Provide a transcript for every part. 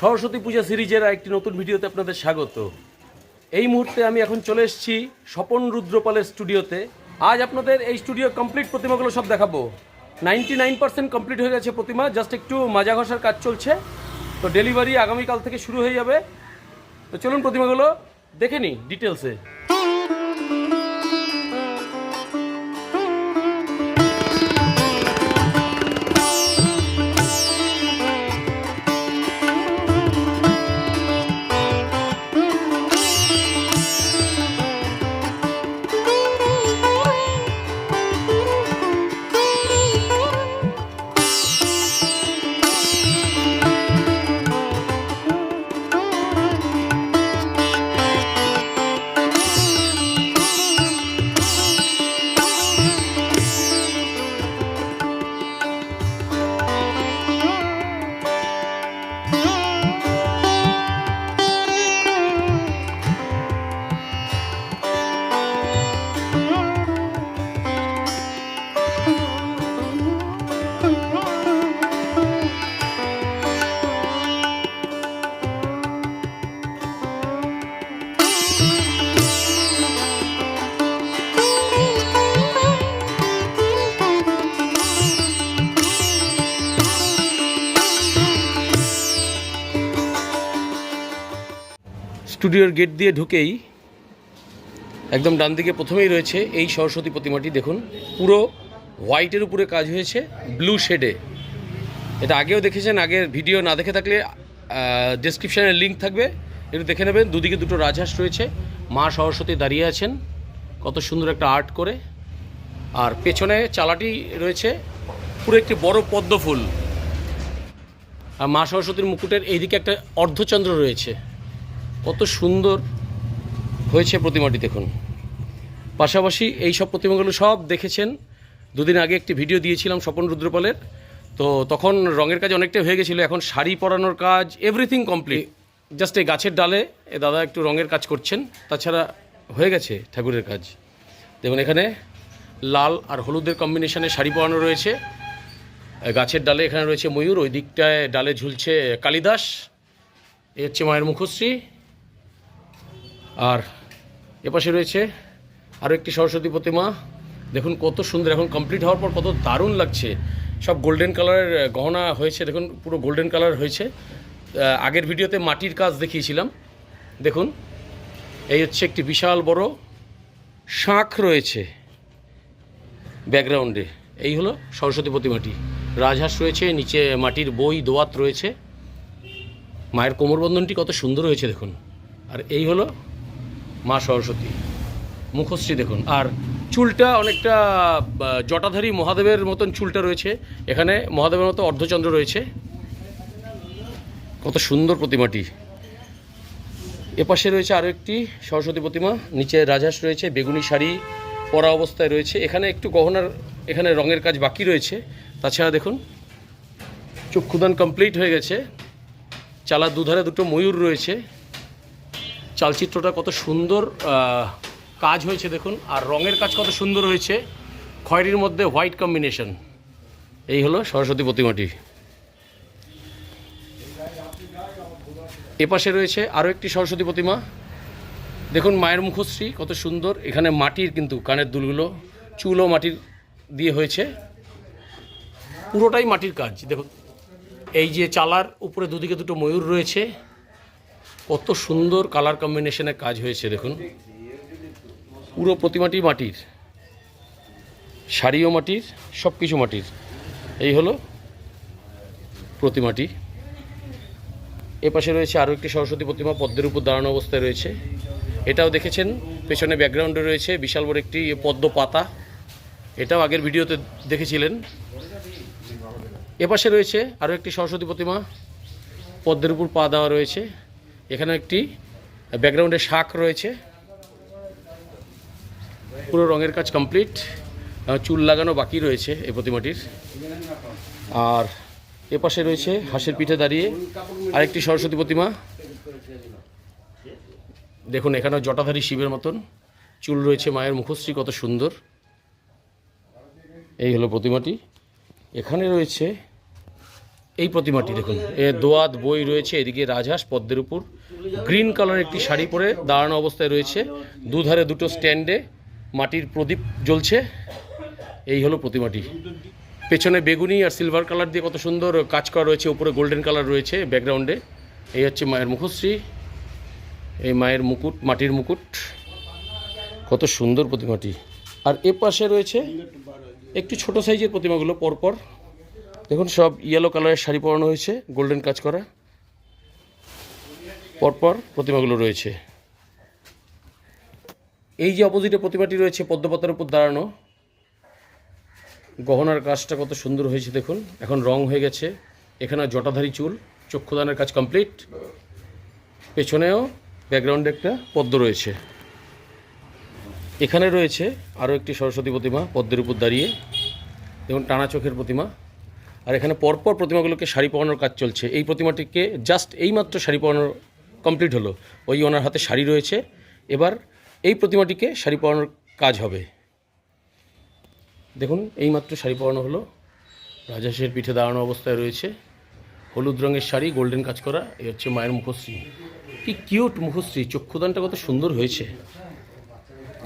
সরস্বতী পূজা সিরিজের একটি নতুন ভিডিওতে আপনাদের স্বাগত। এই মুহূর্তে আমি এখন চলে এসেছি স্বপন রুদ্রপালের স্টুডিওতে। আজ আপনাদের এই স্টুডিও কমপ্লিট প্রতিমাগুলো সব দেখাবো। নাইনটি নাইন পার্সেন্ট কমপ্লিট হয়ে গেছে প্রতিমা, জাস্ট একটু মাজা ঘষার কাজ চলছে। তো ডেলিভারি আগামীকাল থেকে শুরু হয়ে যাবে। তো চলুন প্রতিমাগুলো দেখে নিই ডিটেলসে স্টুডিওর গেট দিয়ে ঢুকেই একদম ডান দিকে প্রথমেই রয়েছে এই সরস্বতী প্রতিমাটি। দেখুন, পুরো হোয়াইটের উপরে কাজ হয়েছে, ব্লু শেডে। এটা আগেও দেখেছেন, আগের ভিডিও না দেখে থাকলে ডেসক্রিপশানে লিঙ্ক থাকবে। একটু দেখে নেবেন, দুদিকে দুটো রাজহাঁস রয়েছে। মা সরস্বতী দাঁড়িয়ে আছেন, কত সুন্দর একটা আর্ট করে। আর পেছনে চালাটি রয়েছে, পুরো একটি বড় পদ্ম ফুল। আর মা সরস্বতীর মুকুটের এইদিকে একটা অর্ধচন্দ্র রয়েছে। কত সুন্দর হয়েছে প্রতিমাটি দেখুন। পাশাপাশি এই সব প্রতিমাগুলো সব দেখেছেন। দুদিন আগে একটি ভিডিও দিয়েছিলাম স্বপন রুদ্রপালের। তো তখন রঙের কাজ অনেকটাই হয়ে গেছিল। এখন শাড়ি পরানোর কাজ এভরিথিং কমপ্লিট জাস্ট এই গাছের ডালে এ দাদা একটু রঙের কাজ করছেন। তাছাড়া হয়ে গেছে ঠাকুরের কাজ। দেখুন এখানে লাল আর হলুদের কম্বিনেশনে শাড়ি পরানো রয়েছে। গাছের ডালে এখানে রয়েছে ময়ূর, ওই দিকটায় ডালে ঝুলছে কালিদাস। এ হচ্ছে মায়ের মুখশ্রী। আর এপাশে রয়েছে আরও একটি সরস্বতী প্রতিমা। দেখুন কত সুন্দর, এখন কমপ্লিট হওয়ার পর কত দারুণ লাগছে। সব গোল্ডেন কালারের গহনা হয়েছে, দেখুন পুরো গোল্ডেন কালার হয়েছে। আগের ভিডিওতে মাটির কাজ দেখিয়েছিলাম। দেখুন, এই হচ্ছে একটি বিশাল বড় শাঁখ রয়েছে ব্যাকগ্রাউন্ডে এই হলো সরস্বতী প্রতিমাটি। রাজহাঁস রয়েছে, নিচে মাটির বই, দোয়াত রয়েছে। মায়ের কোমরবন্ধনটি কত সুন্দর হয়েছে, দেখুন। আর এই হলো মা সরস্বতী। মুখশ্রী দেখুন। আর চুলটা অনেকটা জটাধারী মহাদেবের মতন চুলটা রয়েছে। এখানে মহাদেবের মতো অর্ধচন্দ্র রয়েছে। কত সুন্দর প্রতিমাটি। এপাশে রয়েছে আরও একটি সরস্বতী প্রতিমা। নিচে রাজহাঁস রয়েছে, বেগুনি শাড়ি পরা অবস্থায় রয়েছে। এখানে একটু গহনার, এখানে রঙের কাজ বাকি রয়েছে। তাছাড়া দেখুন, চক্ষুদান কমপ্লিট হয়ে গেছে। চালার দুধারে দুটো ময়ূর রয়েছে। চালচিত্রটা কত সুন্দর কাজ হয়েছে দেখুন, আর রঙের কাজ কত সুন্দর হয়েছে। খয়েরির মধ্যে হোয়াইট কম্বিনেশন। এই হলো সরস্বতী প্রতিমাটি। এপাশে রয়েছে আরও একটি সরস্বতী প্রতিমা। দেখুন মায়ের মুখশ্রী, কত সুন্দর। এখানে মাটির কিন্তু কানের দুলগুলো, চুলও মাটির দিয়ে হয়েছে। পুরোটাই মাটির কাজ। দেখুন, এই যে চালার উপরে দুদিকে দুটো ময়ূর রয়েছে। কত সুন্দর কালার কম্বিনেশনে কাজ হয়েছে, দেখুন। পুরো প্রতিমাটি মাটির। শাড়িও মাটির সব কিছু মাটির। এই হলো প্রতিমাটি। এপাশে রয়েছে আরও একটি সরস্বতী প্রতিমা, পদ্মের উপর দাঁড়ানো অবস্থায় রয়েছে। এটাও দেখেছেন, পেছনে ব্যাকগ্রাউন্ডে রয়েছে, বিশাল বড় একটি পদ্ম পাতা। এটাও আগের ভিডিওতে দেখেছিলেন। এপাশে রয়েছে আরও একটি সরস্বতী প্রতিমা, পদ্মের উপর পা দেওয়া রয়েছে। এখানে একটি ব্যাকগ্রাউন্ডে শাক রয়েছে। পুরো রঙের কাজ কমপ্লিট। চুল লাগানো বাকি রয়েছে এই প্রতিমাটির। আর এপাশে রয়েছে হাঁসের পিঠে দাঁড়িয়ে আরেকটি সরস্বতী প্রতিমা। দেখুন, এখানেও জটাধারী শিবের মতন চুল রয়েছে মায়ের মুখশ্রী, কত সুন্দর। এই হলো প্রতিমাটি। এখানে রয়েছে এই প্রতিমাটি দেখুন। এ দোয়াত বই রয়েছে, এদিকে রাজহাঁস পদ্মের উপর। গ্রিন কালার একটি শাড়ি পরে দাঁড়ানো অবস্থায় রয়েছে। দুধারে দুটো স্ট্যান্ডে মাটির প্রদীপ জ্বলছে। এই হলো প্রতিমাটি। পেছনে বেগুনি আর সিলভার কালার দিয়ে কত সুন্দর কাজ করা রয়েছে। উপরে গোল্ডেন কালার রয়েছে ব্যাকগ্রাউন্ডে। এই হচ্ছে মায়ের মুখশ্রী। এই মায়ের মুকুট, মাটির মুকুট। কত সুন্দর প্রতিমাটি। আর এ পাশে রয়েছে একটু ছোট সাইজের প্রতিমাগুলো পরপর। দেখুন, সব ইয়েলো কালারের শাড়ি পরানো হয়েছে গোল্ডেন কাজ করা। পরপর প্রতিমাগুলো রয়েছে। এই যে অপোজিটে প্রতিমাটি রয়েছে, পদ্মপাতার উপর দাঁড়ানো। গহনার কাজটা কত সুন্দর হয়েছে, দেখুন। এখন রং হয়ে গেছে। এখানে জটাধারী চুল, চক্ষুদানের কাজ কমপ্লিট পেছনেও ব্যাকগ্রাউন্ডে একটা পদ্ম রয়েছে। এখানে রয়েছে আরও একটি সরস্বতী প্রতিমা, পদ্মের উপর দাঁড়িয়ে। দেখুন, টানা চোখের প্রতিমা। আর এখানে পরপর প্রতিমাগুলোকে শাড়ি পরানোর কাজ চলছে। এই প্রতিমাটিকে জাস্ট এইমাত্র শাড়ি পরানোর কমপ্লিট হলো। ওই ওনার হাতে শাড়ি রয়েছে। এবার এই প্রতিমাটিকে শাড়ি পরানোর কাজ হবে। দেখুন, এইমাত্র শাড়ি পরানো হলো। রাজাশের পিঠে দাঁড়ানো অবস্থায় রয়েছে। হলুদ রঙের শাড়ি, গোল্ডেন কাজ করা, এই হচ্ছে মায়ের মুখশ্রী। কি কিউট মুখশ্রী, চক্ষুদানটা কত সুন্দর হয়েছে।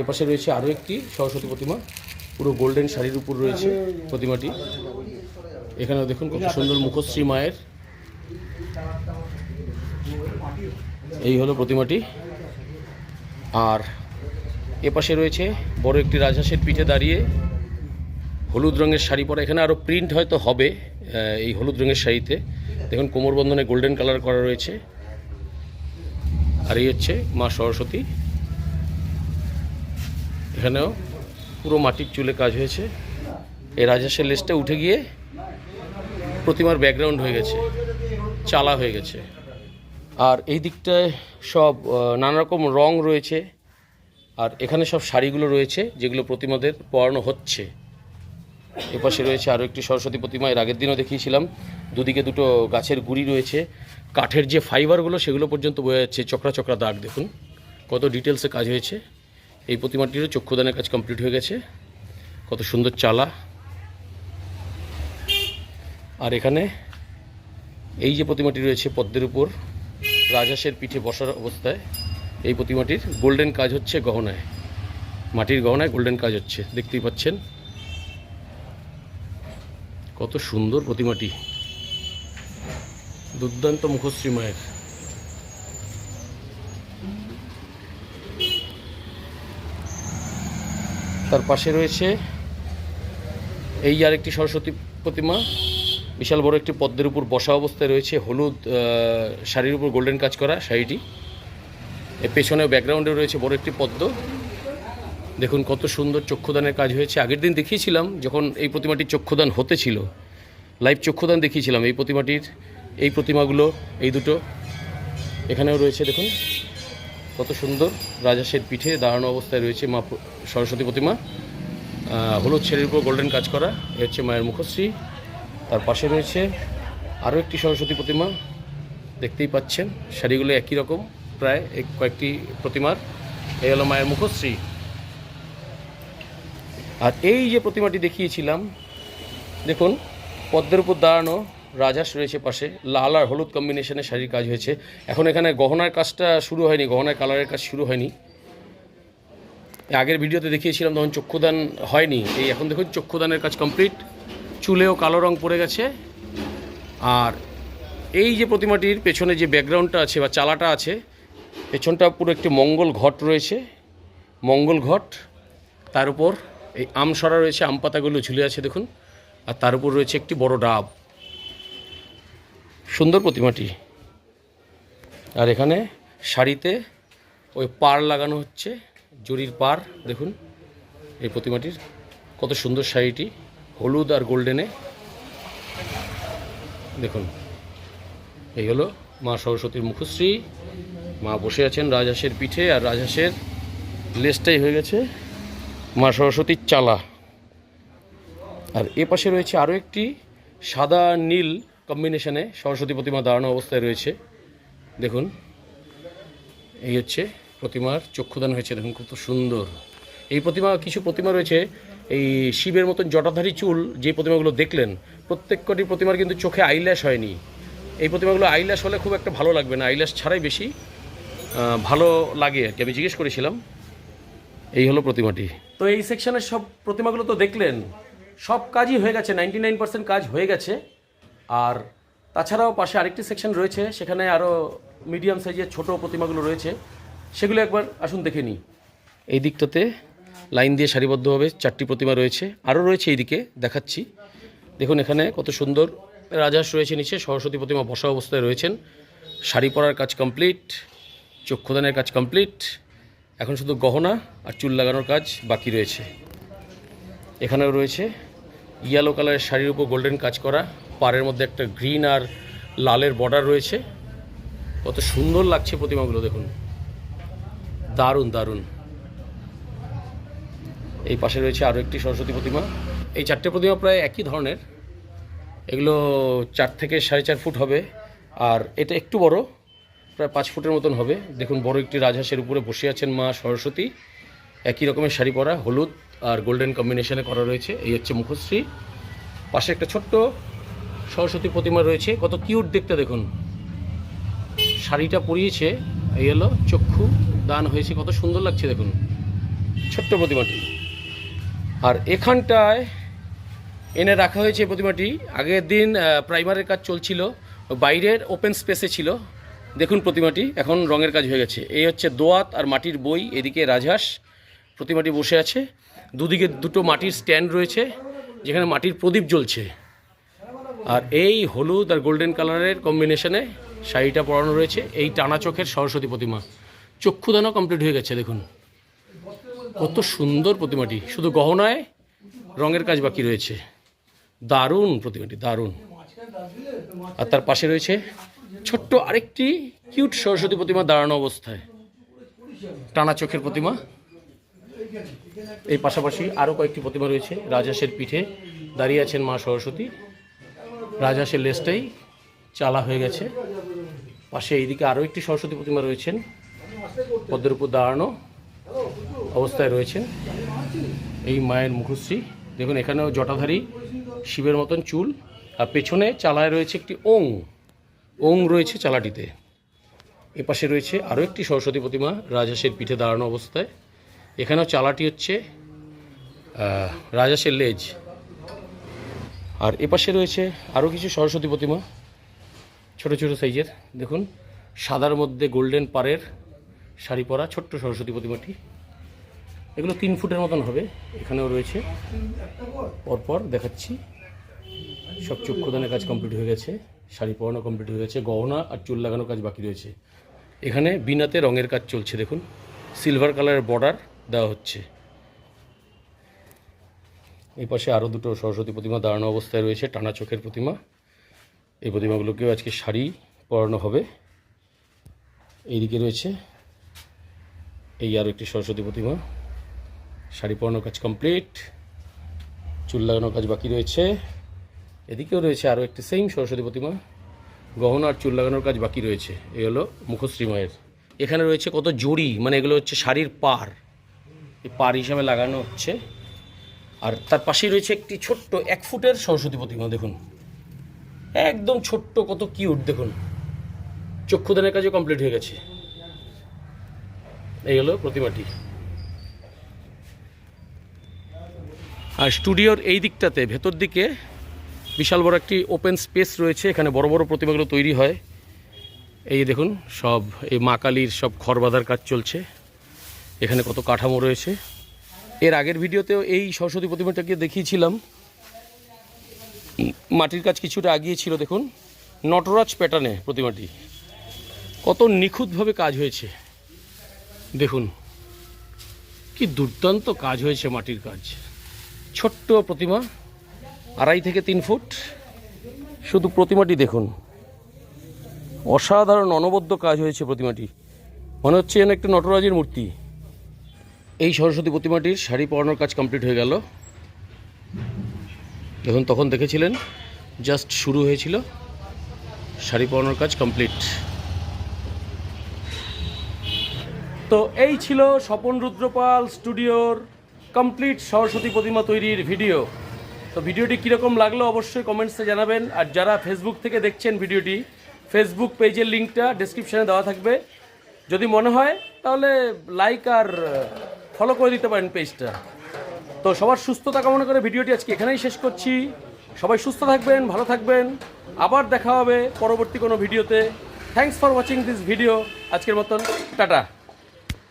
এ পাশে রয়েছে আরও একটি সরস্বতী প্রতিমা। পুরো গোল্ডেন শাড়ির উপর রয়েছে প্রতিমাটি। এখানেও দেখুন কত সুন্দর মুখশ্রী মায়ের। এই হলো প্রতিমাটি। আর এ পাশে রয়েছে বড় একটি রাজহাঁসের পিঠে দাঁড়িয়ে হলুদ রঙের শাড়ি পরা। এখানে আরও প্রিন্ট হয়তো হবে এই হলুদ রঙের শাড়িতে। দেখুন কোমরবন্ধনে গোল্ডেন কালার করা রয়েছে। আর এই হচ্ছে মা সরস্বতী। এখানেও পুরো মাটির চুলে কাজ হয়েছে। এই রাজহাঁসের লেজটা উঠে গিয়ে প্রতিমার ব্যাকগ্রাউন্ড হয়ে গেছে, চালা হয়ে গেছে। আর এই দিকটায় সব নানা রকম রং রয়েছে, আর এখানে সব শাড়িগুলো রয়েছে, যেগুলো প্রতিমাদের পরানো হচ্ছে। এপাশে রয়েছে আরও একটি সরস্বতী প্রতিমা, এর আগের দিনও দেখিয়েছিলাম। দুদিকে দুটো গাছের গুড়ি রয়েছে। কাঠের যে ফাইবারগুলো, সেগুলো পর্যন্ত বোঝা যাচ্ছে, চকরা চকরা দাগ, দেখুন। কত ডিটেলসে কাজ হয়েছে। এই প্রতিমাটিরও চক্ষুদানের কাজ কমপ্লিট হয়ে গেছে। কত সুন্দর চালা। আর এখানে এই যে প্রতিমাটি রয়েছে পদ্মের উপর, রাজহাঁসের পিঠে বসার অবস্থায় এই প্রতিমাটির গোল্ডেন কাজ হচ্ছে গহনায়, মাটির গহনায় গোল্ডেন কাজ হচ্ছে, দেখতেই পাচ্ছেন। কত সুন্দর প্রতিমাটি। দুর্দান্ত মুখশ্রী মায়ের। তার পাশে রয়েছে এই আর একটি সরস্বতী প্রতিমা বিশাল বড় একটি পদ্মের উপর বসা অবস্থায় রয়েছে হলুদ শাড়ির উপর গোল্ডেন কাজ করা শাড়িটি। এর পেছনে ব্যাকগ্রাউন্ডে রয়েছে বড় একটি পদ্ম। দেখুন কত সুন্দর চক্ষুদানের কাজ হয়েছে। আগের দিন দেখিয়েছিলাম যখন এই প্রতিমাটির চক্ষুদান হতে ছিল। লাইভ চক্ষুদান দেখিয়েছিলাম এই প্রতিমাটির। এই প্রতিমাগুলো, এই দুটো। এখানেও রয়েছে দেখুন কত সুন্দর রাজাসের পিঠে দাঁড়ানো অবস্থায় রয়েছে মা সরস্বতী প্রতিমা। হলুদ ছেড়ির উপর গোল্ডেন কাজ করা। এ হচ্ছে মায়ের মুখশ্রী। তার পাশে রয়েছে আরও একটি সরস্বতী প্রতিমা। দেখতেই পাচ্ছেন, শাড়িগুলো একই রকম, প্রায় এক কয়েকটি প্রতিমার। এই হলো মায়ের মুখশ্রী। আর এই যে প্রতিমাটি দেখিয়েছিলাম, দেখুন, পদ্মের উপর দাঁড়ানো রাজহাঁস রয়েছে পাশে, লাল আর হলুদ কম্বিনেশনে শাড়ির কাজ হয়েছে। এখন এখানে গহনার কাজটা শুরু হয়নি, গহনার কালারের কাজ শুরু হয়নি। আগের ভিডিওতে দেখিয়েছিলাম, তখন চক্ষুদান হয়নি। এই এখন দেখুন, চক্ষুদানের কাজ কমপ্লিট চুলেও কালো রং পড়ে গেছে। আর এই যে প্রতিমাটির পেছনে যে ব্যাকগ্রাউন্ডটা আছে বা চালাটা আছে পেছনটা পুরো একটি মঙ্গল ঘট রয়েছে। মঙ্গল ঘট, তার উপর এই আমসরা রয়েছে, আম পাতাগুলো ঝুলে আছে দেখুন, আর তার উপর রয়েছে একটি বড় ডাব। সুন্দর প্রতিমাটি। আর এখানে শাড়িতে ওই পার লাগানো হচ্ছে, জরির পার দেখুন, এই প্রতিমাটির কত সুন্দর শাড়িটি। হলুদ আর গোল্ডেনে। দেখুন, এই হলো মা সরস্বতীর মুখশ্রী। মা বসে আছেন রাজহাঁসের পিঠে আর রাজহাঁসের লেজটাই হয়ে গেছে মা সরস্বতীর চালা। আর এ পাশে রয়েছে আরও একটি সাদা নীল কম্বিনেশনে সরস্বতী প্রতিমা দাঁড়ানো অবস্থায় রয়েছে। দেখুন, এই হচ্ছে প্রতিমার চক্ষুদান হয়েছে। দেখুন, কত সুন্দর। এই প্রতিমা, কিছু প্রতিমা রয়েছে এই শিবের মতন জটাধারী চুল যে প্রতিমাগুলো দেখলেন, প্রত্যেক কটি প্রতিমার কিন্তু চোখে আইল্যাশ হয়নি। এই প্রতিমাগুলো আইল্যাশ হলে খুব একটা ভালো লাগবে না আইল্যাশ ছাড়াই বেশি ভালো লাগে আর কি। আমি জিজ্ঞেস করেছিলাম, এই হলো প্রতিমাটি। তো এই সেকশনের সব প্রতিমাগুলো তো দেখলেন, সব কাজই হয়ে গেছে নাইনটি নাইন পার্সেন্ট কাজ হয়ে গেছে। আর তাছাড়াও পাশে আরেকটি সেকশন রয়েছে, সেখানে আরও মিডিয়াম সাইজের ছোট প্রতিমাগুলো রয়েছে, সেগুলো একবার আসুন দেখে নিই। এই দিকটাতে লাইন দিয়ে সারিবদ্ধভাবে চারটি প্রতিমা রয়েছে। আরও রয়েছে এইদিকে, দেখাচ্ছি। দেখুন এখানে কত সুন্দর রাজহাঁস রয়েছে নিচে, সরস্বতী প্রতিমা বসা অবস্থায় রয়েছেন। শাড়ি পরার কাজ কমপ্লিট, চক্ষুদানের কাজ কমপ্লিট, এখন শুধু গহনা আর চুল লাগানোর কাজ বাকি রয়েছে। এখানেও রয়েছে ইয়েলো কালারের শাড়ির উপর গোল্ডেন কাজ করা, পাড়ের মধ্যে একটা গ্রিন আর লালের বর্ডার রয়েছে। কত সুন্দর লাগছে প্রতিমাগুলো, দেখুন। দারুণ দারুণ। এই পাশে রয়েছে আরও একটি সরস্বতী প্রতিমা। এই চারটে প্রতিমা প্রায় একই ধরনের। এগুলো চার থেকে সাড়ে চার ফুট হবে, আর এটা একটু বড়, প্রায় পাঁচ ফুটের মতন হবে। দেখুন, বড় একটি রাজহাঁসের উপরে বসে আছেন মা সরস্বতী। একই রকমের শাড়ি পরা, হলুদ আর গোল্ডেন কম্বিনেশনে করা রয়েছে। এই হচ্ছে মুখশ্রী। পাশে একটা ছোট্ট সরস্বতী প্রতিমা রয়েছে। কত কিউট দেখতে দেখুন। শাড়িটা পরিয়েছে, এই হলো চক্ষু, দান হয়েছে। কত সুন্দর লাগছে দেখুন। ছোট্ট প্রতিমাটি। আর এখানটায় এনে রাখা হয়েছে প্রতিমাটি। আগের দিন প্রাইমারের কাজ চলছিল, বাইরের ওপেন স্পেসে ছিল। দেখুন প্রতিমাটি, এখন রঙের কাজ হয়ে গেছে। এই হচ্ছে দোয়াত আর মাটির বই, এদিকে রাজহাঁস। প্রতিমাটি বসে আছে। দুদিকে দুটো মাটির স্ট্যান্ড রয়েছে, যেখানে মাটির প্রদীপ জ্বলছে। আর এই হলুদ আর গোল্ডেন কালারের কম্বিনেশনে শাড়িটা পরানো রয়েছে। এই টানা চোখের সরস্বতী প্রতিমা। চক্ষুদানও কমপ্লিট হয়ে গেছে, দেখুন। কত সুন্দর প্রতিমাটি। শুধু গহনায় রঙের কাজ বাকি রয়েছে। দারুণ প্রতিমাটি, দারুণ। আর তার পাশে রয়েছে ছোট্ট আরেকটি কিউট সরস্বতী প্রতিমা দাঁড়ানো অবস্থায়। টানা চোখের প্রতিমা। এই পাশাপাশি আরও কয়েকটি প্রতিমা রয়েছে। রাজহাঁসের পিঠে দাঁড়িয়ে আছেন মা সরস্বতী। রাজহাঁসের লেজটাই চালা হয়ে গেছে। পাশে এইদিকে আরও একটি সরস্বতী প্রতিমা রয়েছেন। পদ্মের উপর দাঁড়ানো। অবস্থায় রয়েছেন এই মায়ের মুখশ্রী। দেখুন এখানেও জটাধারী শিবের মতন চুল। আর পেছনে চালায় রয়েছে একটি ওং। ওং রয়েছে চালাটিতে। এপাশে রয়েছে আরও একটি সরস্বতী প্রতিমা রাজহাঁসের পিঠে দাঁড়ানো অবস্থায়। এখানেও চালাটি হচ্ছে আহ, রাজহাঁসের লেজ। আর এপাশে রয়েছে আরও কিছু সরস্বতী প্রতিমা ছোট ছোট সাইজের। দেখুন সাদার মধ্যে গোল্ডেন পাড়ের শাড়ি পরা ছোট্ট সরস্বতী প্রতিমাটি। এগুলো তিন ফুটের মতন হবে। এখানেও রয়েছে। পরপর দেখাচ্ছি। সব চক্ষুদানের কাজ কমপ্লিট হয়ে গেছে। শাড়ি পরানো কমপ্লিট হয়ে গেছে। গহনা আর চুল লাগানোর কাজ বাকি রয়েছে। এখানে বিনাতে রঙের কাজ চলছে, দেখুন। সিলভার কালারের বর্ডার দেওয়া হচ্ছে। এই পাশে আরও দুটো সরস্বতী প্রতিমা দাঁড়ানো অবস্থায় রয়েছে, টানা চোখের প্রতিমা। এই প্রতিমাগুলোকেও আজকে শাড়ি পরানো হবে। এইদিকে রয়েছে। এই আরও একটি সরস্বতী প্রতিমা। শাড়ি পরানোর কাজ কমপ্লিট চুল লাগানোর কাজ বাকি রয়েছে। এদিকেও রয়েছে আরও একটি সেম সরস্বতী প্রতিমা। গহনা আর চুল লাগানোর কাজ বাকি রয়েছে। এই হলো মুখশ্রী মায়ের এখানে রয়েছে কত জড়ি মানে এগুলো হচ্ছে শাড়ির পার এই পার হিসাবে লাগানো হচ্ছে। আর তার পাশেই রয়েছে একটি ছোট্ট এক ফুটের সরস্বতী প্রতিমা, দেখুন। একদম ছোট্ট, কত কিউট দেখুন। চক্ষুদানের কাজও কমপ্লিট হয়ে গেছে। এই হলো প্রতিমাটি। আর স্টুডিওর এই দিকটাতে, ভেতর দিকে বিশাল বড় একটি ওপেন স্পেস রয়েছে, এখানে বড় বড় প্রতিমাগুলো তৈরি হয়। এই দেখুন, সব এই মা কালীর সব খড় বাঁধার কাজ চলছে। এখানে কত কাঠামো রয়েছে। এর আগের ভিডিওতেও এই সরস্বতী প্রতিমাটাকে দেখিয়েছিলাম। মাটির কাজ কিছুটা আগিয়ে ছিল, দেখুন। নটরাজ প্যাটার্নে প্রতিমাটি। কত নিখুঁতভাবে কাজ হয়েছে। দেখুন, কি দুর্দান্ত কাজ হয়েছে মাটির কাজ। ছোট্ট প্রতিমা আড়াই থেকে তিন ফুট। শুধু প্রতিমাটি দেখুন। অসাধারণ অনবদ্য কাজ হয়েছে প্রতিমাটি। মনে হচ্ছে যেন একটা নটরাজের মূর্তি। এই সরস্বতী প্রতিমাটির শাড়ি পরানোর কাজ কমপ্লিট হয়ে গেল। দেখুন তখন দেখেছিলেন জাস্ট শুরু হয়েছিল। শাড়ি পরানোর কাজ কমপ্লিট। তো এই ছিল স্বপন রুদ্রপাল স্টুডিওর কমপ্লিট সরস্বতী প্রতিমা তৈরির ভিডিও তো ভিডিওটি কীরকম লাগল অবশ্যই কমেন্টসে জানাবেন। আর যারা ফেসবুক থেকে দেখছেন ভিডিওটি ফেসবুক পেজের লিঙ্কটা ডিসক্রিপশানে দেওয়া থাকবে। যদি মনে হয়, তাহলে লাইক আর ফলো করে দিতে পারেন পেজটা তো সবার সুস্থতা কামনা করে ভিডিওটি আজকে এখানেই শেষ করছি। সবাই সুস্থ থাকবেন, ভালো থাকবেন। আবার দেখা হবে পরবর্তী কোনো ভিডিওতে thanks for watching this video আজকের মতন, টাটা।